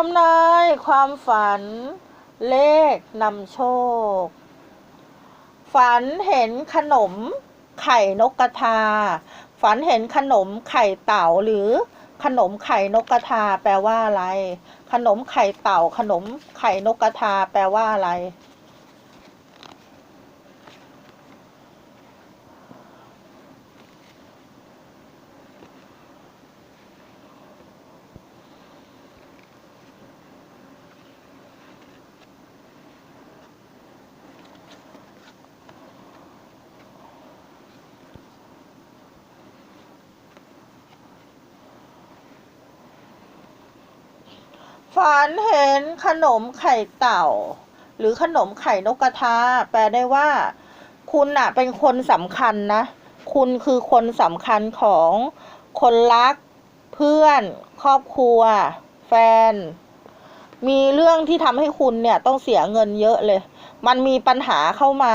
ทำนายความฝัน เลขนำโชค ฝันเห็นขนมไข่นกกระทา ฝันเห็นขนมไข่เต่าหรือขนมไข่นกกระทาแปลว่าอะไร ขนมไข่เต่า ขนมไข่นกกระทาแปลว่าอะไร ฝันเห็นขนมไข่เต่า หรือขนมไข่นกกระทา แปลได้ว่า คุณน่ะเป็นคนสำคัญนะ คุณคือคนสำคัญของคนรัก เพื่อน ครอบครัว แฟน มีเรื่องที่ทำให้คุณเนี่ยต้องเสียเงินเยอะเลย มันมีปัญหาเข้ามา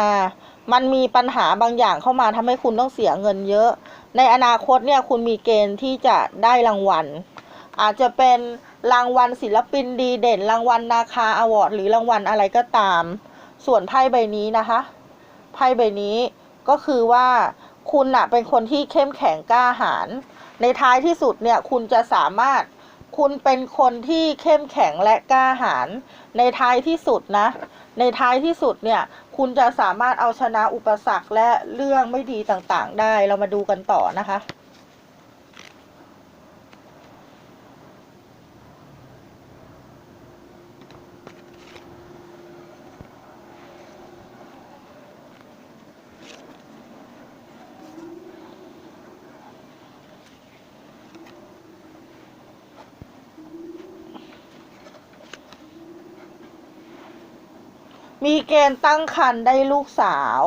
มันมีปัญหาบางอย่างเข้ามาทำให้คุณต้องเสียเงินเยอะ ในอนาคตเนี่ยคุณมีเกณฑ์ที่จะได้รางวัล อาจจะเป็น รางวัลศิลปินดีเด่น รางวัลนาคาอวอร์ดหรือรางวัลอะไรก็ตาม ส่วนไพ่ใบนี้นะคะ ไพ่ใบนี้ก็คือว่าคุณน่ะเป็นคนที่เข้มแข็งกล้าหาญในท้ายที่สุดเนี่ยคุณจะสามารถคุณเป็นคนที่เข้มแข็งและกล้าหาญในท้ายที่สุดนะ ในท้ายที่สุดเนี่ย คุณจะสามารถเอาชนะอุปสรรคและเรื่องไม่ดีต่างๆ ได้เรามาดูกันต่อนะคะ มีเกณฑ์ตั้งครรภ์ได้ลูกสาว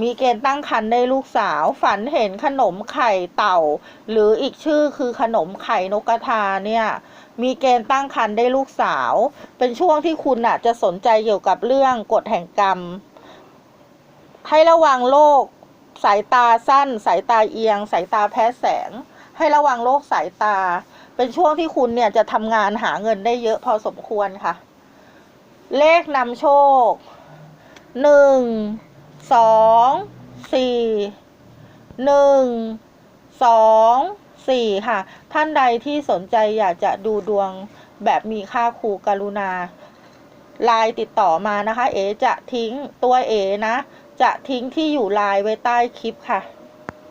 มีเกณฑ์ตั้งครรภ์ได้ลูกสาว ฝันเห็นขนมไข่เต่า หรืออีกชื่อคือขนมไข่นกกระทาเนี่ย มีเกณฑ์ตั้งครรภ์ได้ลูกสาว เป็นช่วงที่คุณน่ะจะสนใจเกี่ยวกับเรื่องกฎแห่งกรรม ให้ระวังโรคสายตาสั้น สายตาเอียง สายตาแพ้แสง ให้ระวังโรคสายตา เป็นช่วงที่คุณเนี่ยจะทำงานหาเงินได้เยอะพอสมควรค่ะ เลขนำโชคหนึ่งสองสี่หนึ่งสองสี่ค่ะ ท่านใดที่สนใจอยากจะดูดวงแบบมีค่าครูกรุณาไลน์ติดต่อมานะคะ เอจะทิ้งตัวเอนะ จะทิ้งที่อยู่ไลน์ไว้ใต้คลิปค่ะ